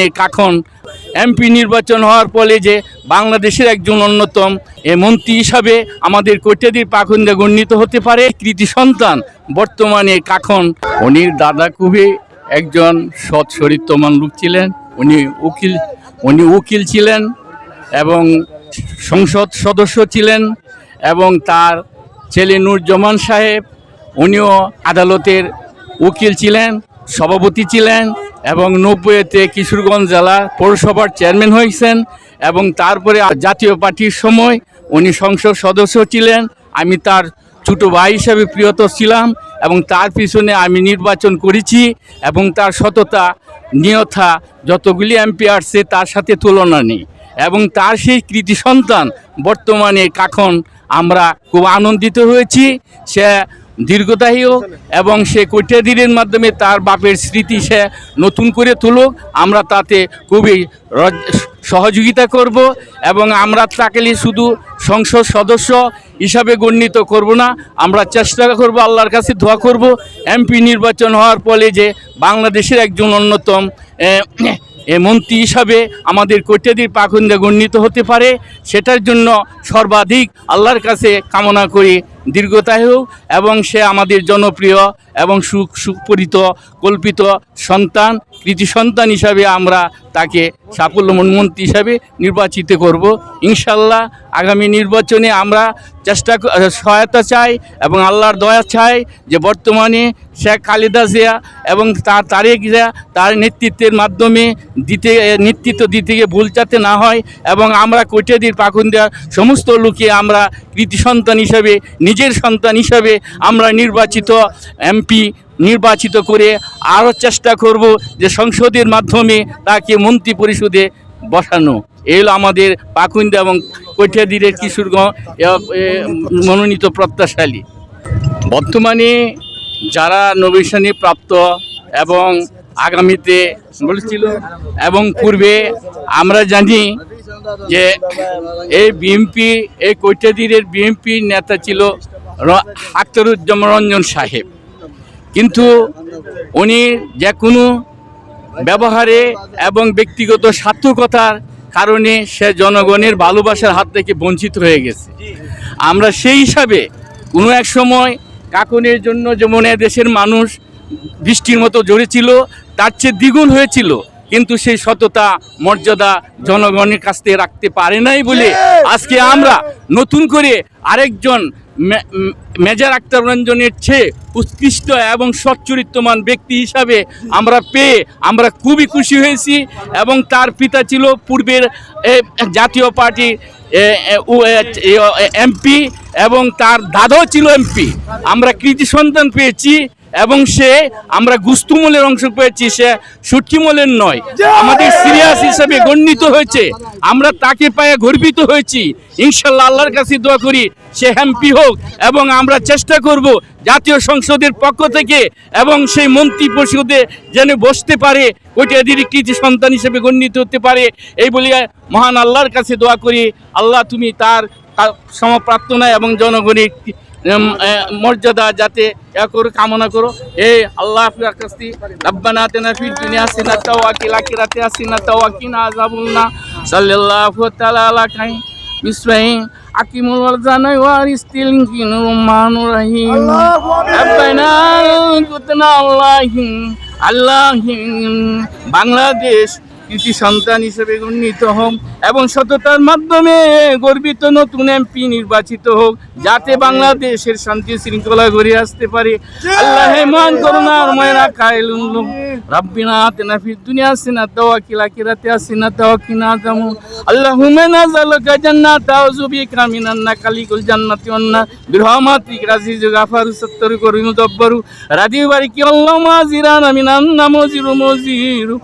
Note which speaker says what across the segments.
Speaker 1: এখন এমপি নির্বাচন হওয়ার ফলে যে বাংলাদেশের একজন অন্যতম, এ মন্ত্রী হিসাবে আমাদের কৈটাদির পাখন্দে গণ্যিত হতে পারে। কৃতি সন্তান বর্তমানে কাখন। উনির দাদা খুবই একজন সৎ চরিত্রমান লোক ছিলেন। উনি উকিল উনি উকিল ছিলেন এবং সংসদ সদস্য ছিলেন এবং তার ছেলে নূরজামান সাহেব, উনিও আদালতের উকিল ছিলেন, সভাপতি ছিলেন। এবং নব্বইতে কিশোরগঞ্জ জেলা পৌরসভার চেয়ারম্যান হয়েছেন এবং তারপরে জাতীয় পার্টির সময় উনি সংসদ সদস্য ছিলেন। আমি তার ছোট ভাই হিসাবে প্রিয়ত ছিলাম এবং তার পিছনে আমি নির্বাচন করেছি এবং তার সততা নিয়তা যতগুলি এমপি আসছে তার সাথে তুলনা নেই এবং তার সেই কৃতি সন্তান বর্তমানে কাখন আমরা খুব আনন্দিত হয়েছি। সে দীর্ঘদায়ী হোক এবং সে কৈটাদিনের মাধ্যমে তার বাপের স্মৃতি সে নতুন করে তুলুক। আমরা তাতে খুবই সহযোগিতা করব এবং আমরা তাকে শুধু সংসদ সদস্য হিসাবে গণ্যিত করব না, আমরা চেষ্টা করব, আল্লাহর কাছে দোয়া করব। এমপি নির্বাচন হওয়ার ফলে যে বাংলাদেশের একজন অন্যতম এ, মন্ত্রী হিসাবে আমাদের কৈটাদির পাখন্দে গণ্যিত হতে পারে। সেটার জন্য সর্বাধিক আল্লাহর কাছে কামনা করি। হোক এবং সে আমাদের জনপ্রিয় এবং সুখ সুপরিত কল্পিত সন্তান কৃতি সন্তান হিসাবে আমরা তাকে সাফল্যমন মন্ত্রী হিসাবে নির্বাচিত করব। ইনশাল্লাহ আগামী নির্বাচনে আমরা চেষ্টা সহায়তা চাই এবং আল্লাহর দয়া চাই যে বর্তমানে শেখ খালেদা জিয়া এবং তার তারেক জিয়া তার নেতৃত্বের মাধ্যমে দিতে নেতৃত্ব দিতে গিয়ে ভুল যাতে না হয় এবং আমরা কৈটাদির পাখুন্দিয়া সমস্ত লোকে আমরা কৃতি সন্তান হিসাবে, নিজের সন্তান হিসাবে আমরা নির্বাচিত এমপি নির্বাচিত করে আরও চেষ্টা করব যে সংসদের মাধ্যমে তাকে মন্ত্রী পরিষদে বসানো। এই হলো আমাদের পাকুন্দা এবং কৈঠাদিরের কিশোরগঞ্জ মনোনীত প্রত্যাশালী। বর্তমানে যারা নবীশানী প্রাপ্ত এবং আগামীতে বলেছিল এবং পূর্বে আমরা জানি যে এই বিএনপি এই কৈঠাদিরের বিএনপির নেতা ছিল আখতারুজ্জামান রঞ্জন সাহেব। কিন্তু উনি যে কোনো ব্যবহারে এবং ব্যক্তিগত সার্থকতার কারণে সে জনগণের ভালোবাসার হাত থেকে বঞ্চিত হয়ে গেছে। আমরা সেই হিসাবে কোনো এক সময় কাকনের জন্য যেমন দেশের মানুষ বৃষ্টির মতো জড়েছিল তার চেয়ে দ্বিগুণ হয়েছিল। কিন্তু সেই সততা মর্যাদা জনগণের কাছ থেকে রাখতে পারে নাই বলে আজকে আমরা নতুন করে আরেকজন মেজর আক্তার রঞ্জনের চেয়ে উৎকৃষ্ট এবং সচ্চরিত্রমান ব্যক্তি হিসাবে আমরা পেয়ে আমরা খুবই খুশি হয়েছি এবং তার পিতা ছিল পূর্বের জাতীয় পার্টির এমপি এবং তার দাদাও ছিল এমপি। আমরা কৃতি সন্তান পেয়েছি। এবং সে আমরা গুস্তুমলের অংশ পেয়েছি সে সুটকিমলের নয়। আমাদের সিরিয়াস হিসাবে গণ্যিত হয়েছে। আমরা তাকে পায়ে গর্বিত হয়েছি। ইনশাল্লাহ আল্লাহর কাছে দোয়া করি সে হ্যাম্পি হোক এবং আমরা চেষ্টা করব জাতীয় সংসদের পক্ষ থেকে এবং সেই মন্ত্রী পরিষদে যেন বসতে পারে ওইটাদের কৃতি সন্তান হিসেবে গণ্যিত হতে পারে। এই বলিয়া মহান আল্লাহর কাছে দোয়া করি আল্লাহ তুমি তার সমপ্রার্থনা এবং জনগণের মর্যাদা যাতে করে কামনা করো। এ আল্লাহ আপনার কাছে রব্বানা আতিনা ফিদ দুনিয়া হাসানাতাও ওয়া ফিল আখিরাতি হাসানাতাও ওয়া কিনা আযাবান্না সাল্লাল্লাহু তাআলা আলা কাই বিসমিহি আকিমুল ওয়ালজানা ওয়া রিস্তিল কিনুর রহিম। রব্বানা কুতনা আল্লাহি আল্লাহি বাংলাদেশ কৃতি সন্তান হিসেবে গণ্যিত হোক। এবং সততার মাধ্যমে গর্বিত নতুন এমপি নির্বাচিত হোক যাতে বাংলাদেশের শান্তি শৃঙ্খলা গড়ে আসতে পারে। আল্লাহ মান করুণার মায়েরা নাযালুকা জান্নাতা ওয়ান নার। বিরহমাতিক রাজিজু গাফারু সত্তরু করিমু দব্বরু রাদি বারিকি আল্লাহুম্মা জিরানা মিনান নামজিরু মুজিরু।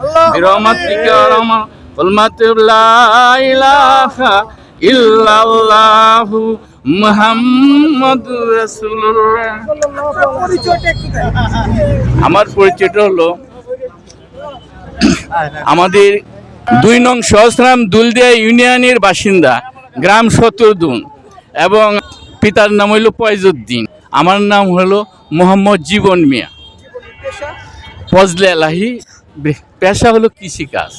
Speaker 1: ইল্লাল্লাহু মুহাম্মাদুর রাসূলুল্লাহ। আমার পরিচয়টা হলো, আমাদের দুই নং সহস্রাম দুলদিয়া ইউনিয়নের বাসিন্দা গ্রাম সতরদুন এবং পিতার নাম হইল পয়জুদ্দিন। আমার নাম হলো মোহাম্মদ জীবন মিয়া। ফজলে আলাহি, পেশা হলো কৃষিকাজ।